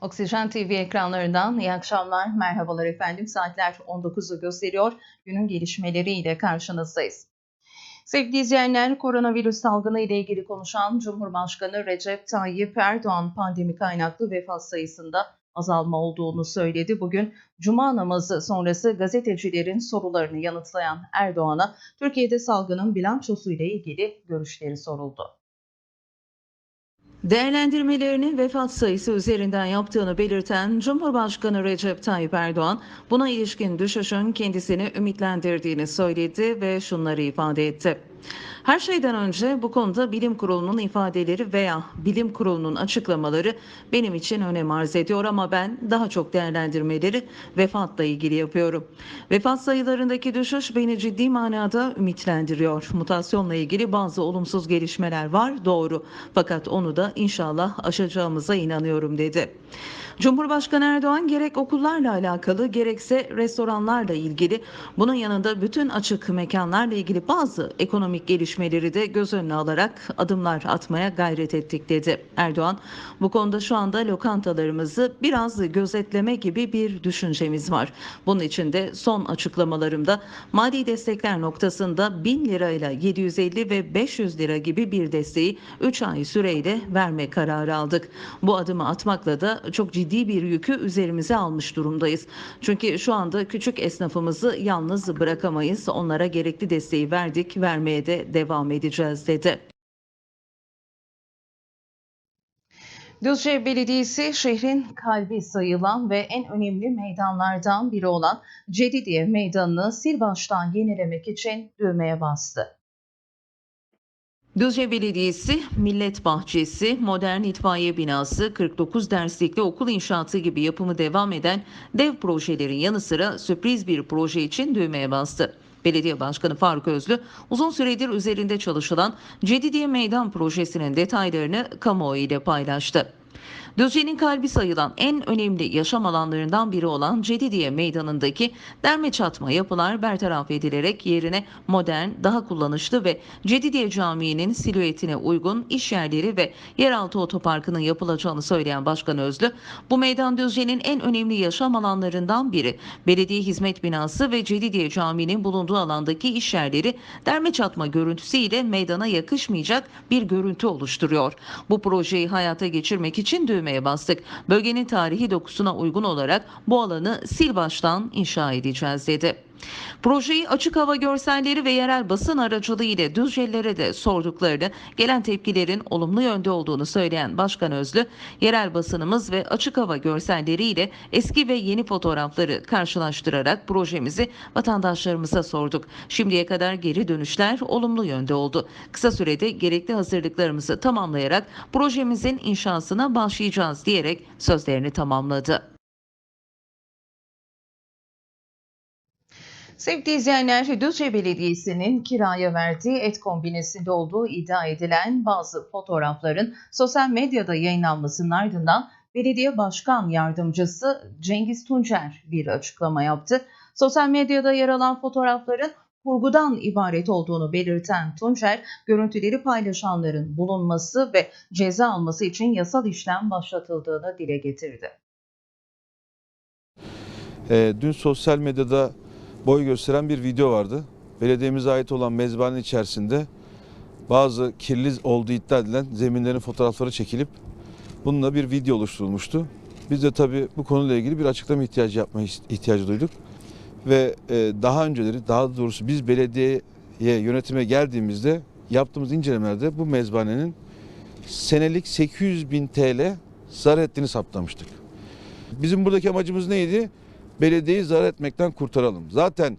Oksijen TV ekranlarından iyi akşamlar, merhabalar efendim. Saatler 19'u gösteriyor. Günün gelişmeleriyle karşınızdayız. Sevgili izleyenler, koronavirüs salgını ile ilgili konuşan Cumhurbaşkanı Recep Tayyip Erdoğan pandemi kaynaklı vefat sayısında azalma olduğunu söyledi. Bugün Cuma namazı sonrası gazetecilerin sorularını yanıtlayan Erdoğan'a Türkiye'de salgının bilançosu ile ilgili görüşleri soruldu. Değerlendirmelerini vefat sayısı üzerinden yaptığını belirten Cumhurbaşkanı Recep Tayyip Erdoğan, buna ilişkin düşüşün kendisini ümitlendirdiğini söyledi ve şunları ifade etti. Her şeyden önce bu konuda bilim kurulunun ifadeleri veya bilim kurulunun açıklamaları benim için önem arz ediyor ama ben daha çok değerlendirmeleri vefatla ilgili yapıyorum. Vefat sayılarındaki düşüş beni ciddi manada ümitlendiriyor. Mutasyonla ilgili bazı olumsuz gelişmeler var doğru fakat onu da inşallah aşacağımıza inanıyorum dedi. Cumhurbaşkanı Erdoğan gerek okullarla alakalı gerekse restoranlarla ilgili bunun yanında bütün açık mekanlarla ilgili bazı ekonomik gelişmeleri de göz önüne alarak adımlar atmaya gayret ettik dedi. Erdoğan bu konuda şu anda lokantalarımızı biraz gözetleme gibi bir düşüncemiz var. Bunun için de son açıklamalarımda mali destekler noktasında 1000 lirayla 750 ve 500 lira gibi bir desteği 3 ay süreyle verme kararı aldık. Bu adımı atmakla da çok ciddi bir yükü üzerimize almış durumdayız. Çünkü şu anda küçük esnafımızı yalnız bırakamayız. Onlara gerekli desteği verdik, vermeye de devam edeceğiz dedi. Düzce Belediyesi şehrin kalbi sayılan ve en önemli meydanlardan biri olan Cedidiye Meydanı'nı sil baştan yenilemek için düğmeye bastı. Düzce Belediyesi, Millet Bahçesi, modern itfaiye binası, 49 derslikli okul inşaatı gibi yapımı devam eden dev projelerin yanı sıra sürpriz bir proje için düğmeye bastı. Belediye Başkanı Faruk Özlü uzun süredir üzerinde çalışılan Cedidiye Meydan projesinin detaylarını kamuoyu ile paylaştı. Düzce'nin kalbi sayılan en önemli yaşam alanlarından biri olan Cedidiye Meydanı'ndaki derme çatma yapılar bertaraf edilerek yerine modern, daha kullanışlı ve Cedidiye Camii'nin silüetine uygun iş yerleri ve yeraltı otoparkının yapılacağını söyleyen Başkan Özlü, bu meydan Düzce'nin en önemli yaşam alanlarından biri. Belediye hizmet binası ve Cedidiye Camii'nin bulunduğu alandaki iş yerleri derme çatma görüntüsüyle meydana yakışmayacak bir görüntü oluşturuyor. Bu projeyi hayata geçirmek için düğmeye bastık. Bölgenin tarihi dokusuna uygun olarak bu alanı sil baştan inşa edeceğiz dedi. Projeyi açık hava görselleri ve yerel basın aracılığı ile Düzcelilere de sorduklarını, gelen tepkilerin olumlu yönde olduğunu söyleyen Başkan Özlü, yerel basınımız ve açık hava görselleri ile eski ve yeni fotoğrafları karşılaştırarak projemizi vatandaşlarımıza sorduk. Şimdiye kadar geri dönüşler olumlu yönde oldu. Kısa sürede gerekli hazırlıklarımızı tamamlayarak projemizin inşasına başlayacağız diyerek sözlerini tamamladı. Sevgili izleyenler, Düzce Belediyesi'nin kiraya verdiği et kombinesinde olduğu iddia edilen bazı fotoğrafların sosyal medyada yayınlanmasının ardından Belediye Başkan Yardımcısı Cengiz Tuncer bir açıklama yaptı. Sosyal medyada yer alan fotoğrafların kurgudan ibaret olduğunu belirten Tuncer, görüntüleri paylaşanların bulunması ve ceza alması için yasal işlem başlatıldığını dile getirdi. Ee, dün sosyal medyada boy gösteren bir video vardı. Belediyemize ait olan mezbahanenin içerisinde bazı kirli olduğu iddia edilen zeminlerin fotoğrafları çekilip bununla bir video oluşturulmuştu. Biz de tabii bu konuyla ilgili bir açıklama ihtiyacı yapmaya ihtiyacı duyduk. Ve e, daha önceleri, daha doğrusu biz belediyeye yönetime geldiğimizde yaptığımız incelemelerde bu mezbahanenin senelik 800 bin TL zarar ettiğini saptamıştık. Bizim buradaki amacımız neydi? Belediyeyi zarar etmekten kurtaralım. Zaten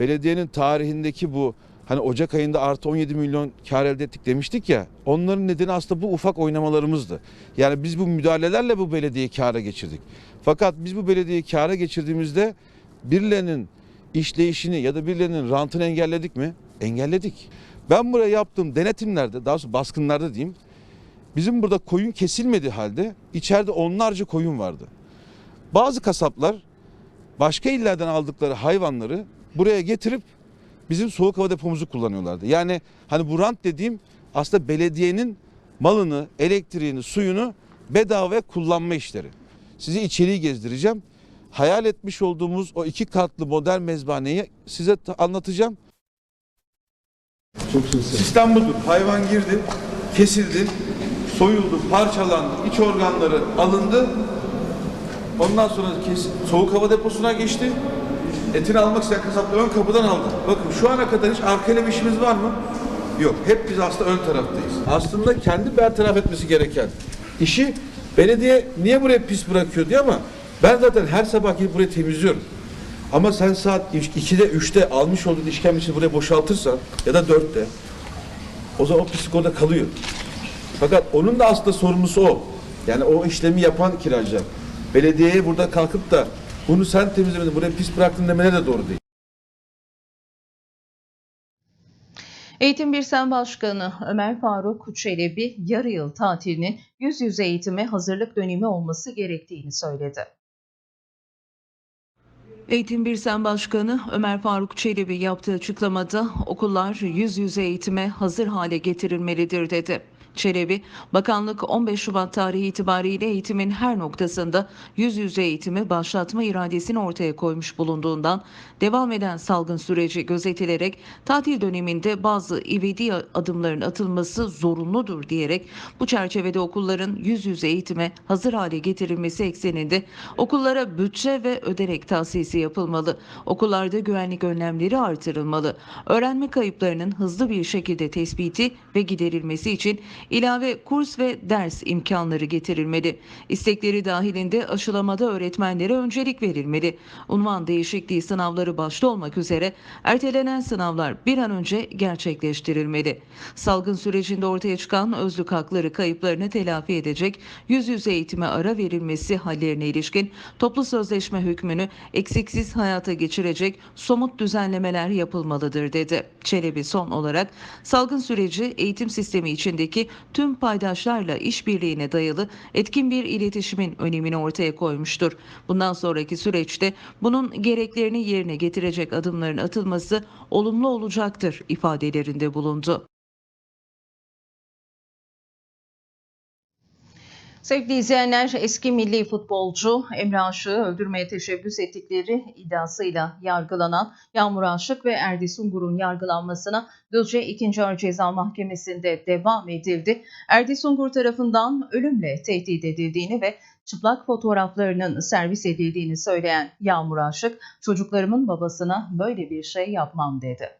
belediyenin tarihindeki bu hani Ocak ayında artı 17 milyon kar elde ettik demiştik ya onların nedeni aslında bu ufak oynamalarımızdı. Yani biz bu müdahalelerle bu belediyeyi kâra geçirdik. Fakat biz bu belediyeyi kâra geçirdiğimizde birilerinin işleyişini ya da birilerinin rantını engelledik mi? Engelledik. Ben buraya yaptığım denetimlerde daha doğrusu baskınlarda diyeyim bizim burada koyun kesilmedi halde içeride onlarca koyun vardı. Bazı kasaplar başka illerden aldıkları hayvanları buraya getirip bizim soğuk hava depomuzu kullanıyorlardı. Yani hani bu rant dediğim aslında belediyenin malını, elektriğini, suyunu bedava kullanma işleri. sizi içeriği gezdireceğim. Hayal etmiş olduğumuz o iki katlı modern mezbahaneyi size ta- anlatacağım. Sistem budur. Hayvan girdi, kesildi, soyuldu, parçalandı, iç organları alındı. Ondan sonra kes, soğuk hava deposuna geçti. Etini almak isteyen kasap da ön kapıdan aldı. Bakın şu ana kadar hiç arkayla bir işimiz var mı? Yok. Hep biz aslında ön taraftayız. Aslında kendi bertaraf etmesi gereken işi belediye niye buraya pis bırakıyor diye ama ben zaten her sabah gelip burayı temizliyorum. Ama sen saat 2'de 3'te almış olduğun işkembeyi buraya boşaltırsan ya da 4'te o zaman o pislik orada kalıyor. Fakat onun da aslında sorumlusu o. Yani o işlemi yapan kiracılar. Belediyeye burada kalkıp da bunu sen temizlemedin, buraya pis bıraktın demeleri de doğru değil. Eğitim Birsen Başkanı Ömer Faruk Çelebi yarı yıl tatilinin yüz yüze eğitime hazırlık dönemi olması gerektiğini söyledi. Eğitim Birsen Başkanı Ömer Faruk Çelebi yaptığı açıklamada okullar yüz yüze eğitime hazır hale getirilmelidir dedi. Çelebi, bakanlık 15 Şubat tarihi itibariyle eğitimin her noktasında yüz yüze eğitimi başlatma iradesini ortaya koymuş bulunduğundan devam eden salgın süreci gözetilerek tatil döneminde bazı ivedi adımların atılması zorunludur diyerek bu çerçevede okulların yüz yüze eğitime hazır hale getirilmesi ekseninde okullara bütçe ve ödenek tahsisi yapılmalı. Okullarda güvenlik önlemleri artırılmalı. Öğrenme kayıplarının hızlı bir şekilde tespiti ve giderilmesi için ilave kurs ve ders imkanları getirilmeli. İstekleri dahilinde aşılamada öğretmenlere öncelik verilmeli. Unvan değişikliği sınavları başta olmak üzere ertelenen sınavlar bir an önce gerçekleştirilmeli. Salgın sürecinde ortaya çıkan özlük hakları kayıplarını telafi edecek yüz yüze eğitime ara verilmesi hallerine ilişkin toplu sözleşme hükmünü eksiksiz hayata geçirecek somut düzenlemeler yapılmalıdır dedi. Çelebi son olarak salgın süreci eğitim sistemi içindeki tüm paydaşlarla işbirliğine dayalı etkin bir iletişimin önemini ortaya koymuştur. Bundan sonraki süreçte bunun gereklerini yerine getirecek adımların atılması olumlu olacaktır ifadelerinde bulundu. Sevgili izleyenler, eski milli futbolcu Emre Aşık'ı öldürmeye teşebbüs ettikleri iddiasıyla yargılanan Yağmur Aşık ve Erdi Sungur'un yargılanmasına Düzce 2. Ağır Ceza Mahkemesi'nde devam edildi. Erdi Sungur tarafından ölümle tehdit edildiğini ve çıplak fotoğraflarının servis edildiğini söyleyen Yağmur Aşık, çocuklarımın babasına böyle bir şey yapmam dedi.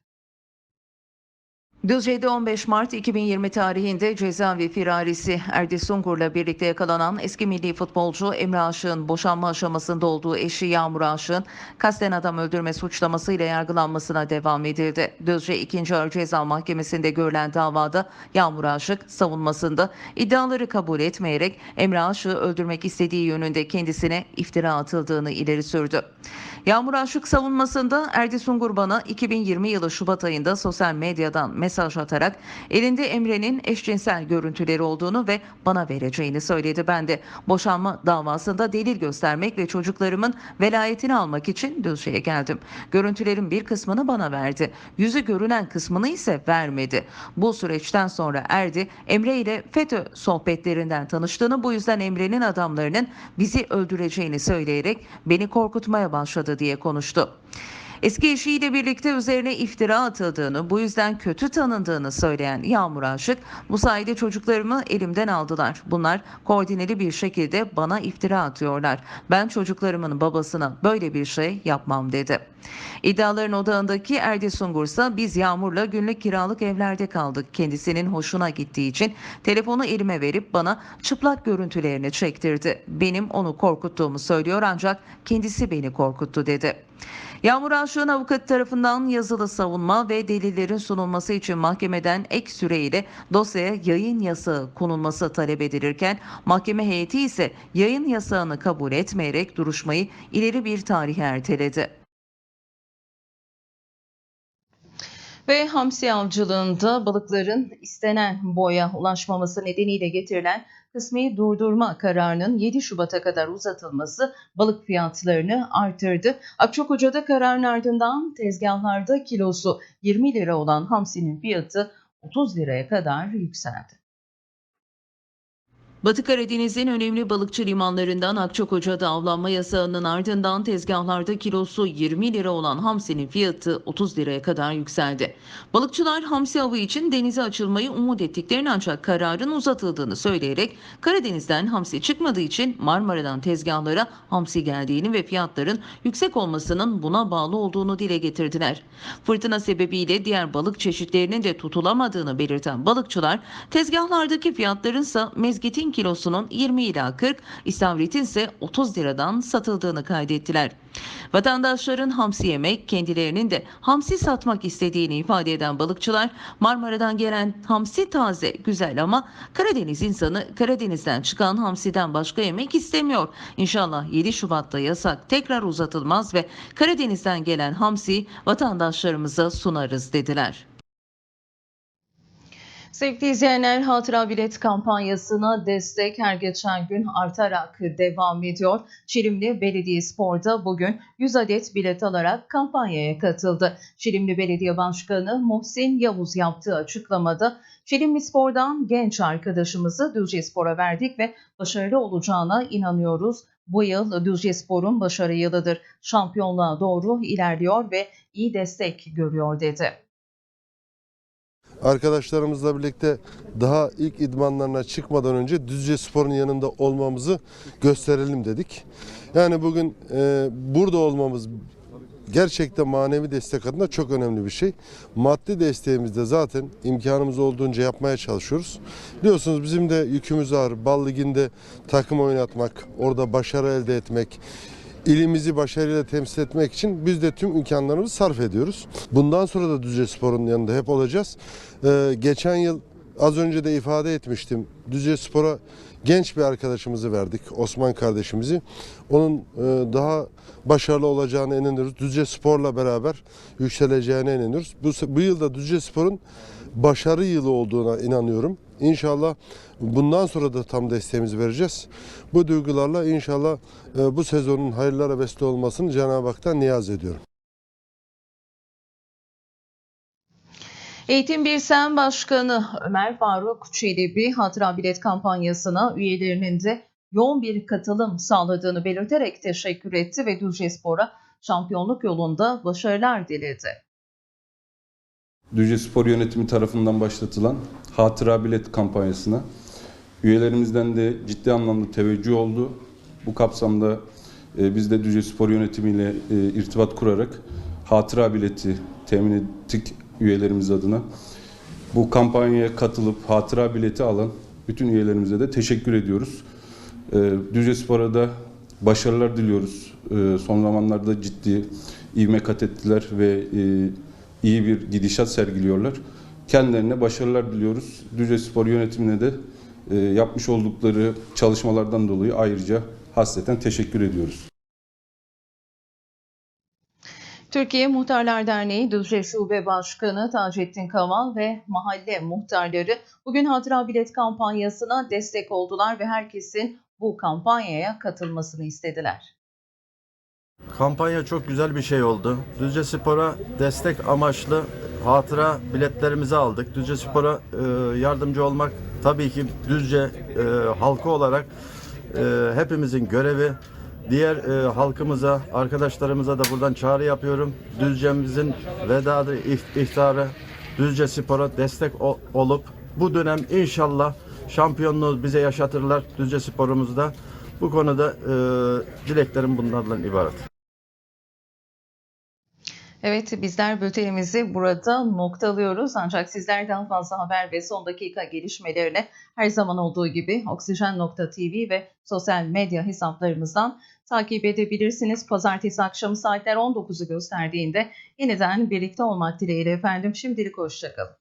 Düzce'de 15 Mart 2020 tarihinde cezaevi firarisi Erdi Sungur'la birlikte yakalanan eski milli futbolcu Emre Aşık'ın boşanma aşamasında olduğu eşi Yağmur Aşık'ın kasten adam öldürme suçlamasıyla yargılanmasına devam edildi. Düzce 2. Ağır Ceza Mahkemesi'nde görülen davada Yağmur Aşık savunmasında iddiaları kabul etmeyerek Emre Aşık'ı öldürmek istediği yönünde kendisine iftira atıldığını ileri sürdü. Yağmur Aşık savunmasında Erdi Sungur bana 2020 yılı Şubat ayında sosyal medyadan mesaj atarak elinde Emre'nin eşcinsel görüntüleri olduğunu ve bana vereceğini söyledi. Ben de boşanma davasında delil göstermek ve çocuklarımın velayetini almak için Düzce'ye geldim. Görüntülerin bir kısmını bana verdi. Yüzü görünen kısmını ise vermedi. Bu süreçten sonra Erdi Emre ile FETÖ sohbetlerinden tanıştığını bu yüzden Emre'nin adamlarının bizi öldüreceğini söyleyerek beni korkutmaya başladı diye konuştu. Eski eşiyle birlikte üzerine iftira atıldığını, bu yüzden kötü tanındığını söyleyen Yağmur Aşık, bu sayede çocuklarımı elimden aldılar. Bunlar koordineli bir şekilde bana iftira atıyorlar. Ben çocuklarımın babasına böyle bir şey yapmam dedi. İddiaların odağındaki Erdi Sungur ise biz Yağmur'la günlük kiralık evlerde kaldık. Kendisinin hoşuna gittiği için telefonu elime verip bana çıplak görüntülerini çektirdi. Benim onu korkuttuğumu söylüyor ancak kendisi beni korkuttu dedi. Yağmur Aşık'ın avukatı tarafından yazılı savunma ve delillerin sunulması için mahkemeden ek süreyle dosyaya yayın yasağı konulması talep edilirken mahkeme heyeti ise yayın yasağını kabul etmeyerek duruşmayı ileri bir tarihe erteledi. Ve hamsi avcılığında balıkların istenen boya ulaşmaması nedeniyle getirilen kısmi durdurma kararının 7 Şubat'a kadar uzatılması balık fiyatlarını artırdı. Akçakoca'da kararın ardından tezgahlarda kilosu 20 lira olan hamsinin fiyatı 30 liraya kadar yükseldi. Batı Karadeniz'in önemli balıkçı limanlarından Akçakoca'da avlanma yasağının ardından tezgahlarda kilosu 20 lira olan hamsinin fiyatı 30 liraya kadar yükseldi. Balıkçılar hamsi avı için denize açılmayı umut ettiklerini ancak kararın uzatıldığını söyleyerek Karadeniz'den hamsi çıkmadığı için Marmara'dan tezgahlara hamsi geldiğini ve fiyatların yüksek olmasının buna bağlı olduğunu dile getirdiler. Fırtına sebebiyle diğer balık çeşitlerinin de tutulamadığını belirten balıkçılar tezgahlardaki fiyatların ise mezgitin kilosunun 20 ila 40, istavritin ise 30 liradan satıldığını kaydettiler. Vatandaşların hamsi yemek, kendilerinin de hamsi satmak istediğini ifade eden balıkçılar Marmara'dan gelen hamsi taze, güzel ama Karadeniz insanı Karadeniz'den çıkan hamsiden başka yemek istemiyor. İnşallah 7 Şubat'ta yasak tekrar uzatılmaz ve Karadeniz'den gelen hamsi vatandaşlarımıza sunarız dediler. Sevgili izleyenler, Hatıra Bilet kampanyasına destek her geçen gün artarak devam ediyor. Çilimli Belediyespor'da bugün 100 adet bilet alarak kampanyaya katıldı. Çilimli Belediye Başkanı Muhsin Yavuz yaptığı açıklamada Çilimli Spor'dan genç arkadaşımızı Düzce Spor'a verdik ve başarılı olacağına inanıyoruz. Bu yıl Düzce Spor'un başarı yılıdır. Şampiyonluğa doğru ilerliyor ve iyi destek görüyor dedi. Arkadaşlarımızla birlikte daha ilk idmanlarına çıkmadan önce Düzce Spor'un yanında olmamızı gösterelim dedik. Yani bugün e, burada olmamız gerçekten manevi destek adına çok önemli bir şey. Maddi desteğimizde zaten imkanımız olduğunca yapmaya çalışıyoruz. Biliyorsunuz bizim de yükümüz ağır. Bal Ligi'nde takım oynatmak, orada başarı elde etmek, ilimizi başarıyla temsil etmek için biz de tüm imkanlarımızı sarf ediyoruz. Bundan sonra da Düzce Spor'un yanında hep olacağız. Ee, geçen yıl az önce de ifade etmiştim. Düzce Spor'a genç bir arkadaşımızı verdik. Osman kardeşimizi. Onun e, daha başarılı olacağına inanıyoruz. Düzce Spor'la beraber yükseleceğine inanıyoruz. Bu, bu yılda Düzce Spor'un başarı yılı olduğuna inanıyorum. İnşallah bundan sonra da tam desteğimizi vereceğiz. Bu duygularla inşallah e, bu sezonun hayırlara vesile olmasını Cenab-ı Hak'tan niyaz ediyorum. Eğitim Birsen Başkanı Ömer Faruk Çelebi Hatıra Bilet kampanyasına üyelerinin de yoğun bir katılım sağladığını belirterek teşekkür etti ve Düzce Spor'a şampiyonluk yolunda başarılar diledi. Düzce Spor Yönetimi tarafından başlatılan Hatıra Bilet kampanyasına üyelerimizden de ciddi anlamda teveccüh oldu. Bu kapsamda e, biz de Düzce Spor Yönetimi ile e, irtibat kurarak hatıra bileti temin ettik üyelerimiz adına. Bu kampanyaya katılıp hatıra bileti alan bütün üyelerimize de teşekkür ediyoruz. E, Düzce Spor'a da başarılar diliyoruz. E, son zamanlarda ciddi ivme kat ettiler ve e, iyi bir gidişat sergiliyorlar. Kendilerine başarılar diliyoruz. Düzce Spor yönetimine de e, yapmış oldukları çalışmalardan dolayı ayrıca hasreten teşekkür ediyoruz. Türkiye Muhtarlar Derneği Düzce Şube Başkanı Taceddin Kaval ve mahalle muhtarları bugün Hatıra Bilet kampanyasına destek oldular ve herkesin bu kampanyaya katılmasını istediler. Kampanya çok güzel bir şey oldu. Düzce Spor'a destek amaçlı hatıra biletlerimizi aldık. Düzce Spor'a e, yardımcı olmak tabii ki Düzce e, halkı olarak e, hepimizin görevi. Diğer e, halkımıza, arkadaşlarımıza da buradan çağrı yapıyorum. Düzce'mizin vedadı iftarı Düzce Spor'a destek o- olup bu dönem inşallah şampiyonluğu bize yaşatırlar Düzce Spor'umuzda. Bu konuda e, dileklerim bunlardan ibaret. Evet bizler bültenimizi burada noktalıyoruz ancak sizler daha fazla haber ve son dakika gelişmelerini her zaman olduğu gibi oksijen.tv ve sosyal medya hesaplarımızdan takip edebilirsiniz. Pazartesi akşamı saatler 19'u gösterdiğinde yeniden birlikte olmak dileğiyle efendim. Şimdilik hoşçakalın.